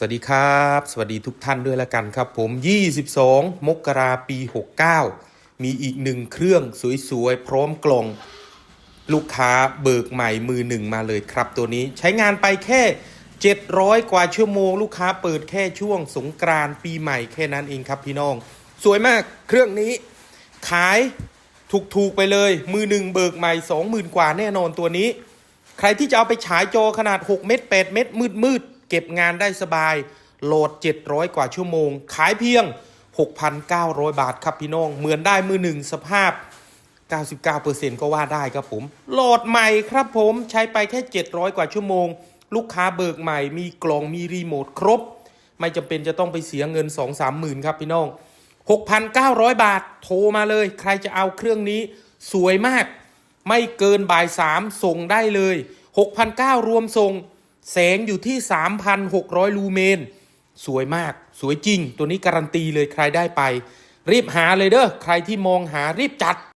สวัสดีครับ สวัสดีทุกท่านด้วยละกันครับผม 22 มกราปี 69 มีอีกหนึ่งเครื่องสวยๆ พร้อมกล่อง ลูกค้าเบิกใหม่มือหนึ่งมาเลยครับตัวนี้ใช้งานไปแค่ 700 กว่าชั่วโมง ลูกค้าเปิดแค่ช่วงสงกรานต์ปีใหม่แค่นั้นเองครับพี่น้อง สวยมากเครื่องนี้ ขายถูกๆไปเลย มือหนึ่งเบิกใหม่ 20,000 กว่าแน่นอนตัวนี้ ใครที่จะเอาไปฉายจอขนาด 6 เมตร8เมตรมืดมืดๆ เก็บงานได้สบาย โหลด 700 กว่าชั่วโมง ขายเพียง 6,900 บาทครับพี่น้อง เหมือนได้มือหนึ่งสภาพ 99%ก็ว่าได้ครับผม โหลดใหม่ครับผมใช้ไปแค่ 700 กว่าชั่วโมง ลูกค้าเบิกใหม่ มีกล่องมีรีโมทครบ ไม่จำเป็นจะต้องไปเสียเงิน 2-3หมื่นครับพี่น้อง 6,900 บาทโทรมาเลย ใครจะเอาเครื่องนี้สวยมาก ไม่เกินบ่ายสามส่งได้เลย 6,900รวมส่ง แสงอยู่ที่ 3,600 ลูเมน สวยมาก สวยจริง ตัวนี้การันตีเลยใครได้ไป รีบหาเลยเด้อ ใครที่มองหารีบจัด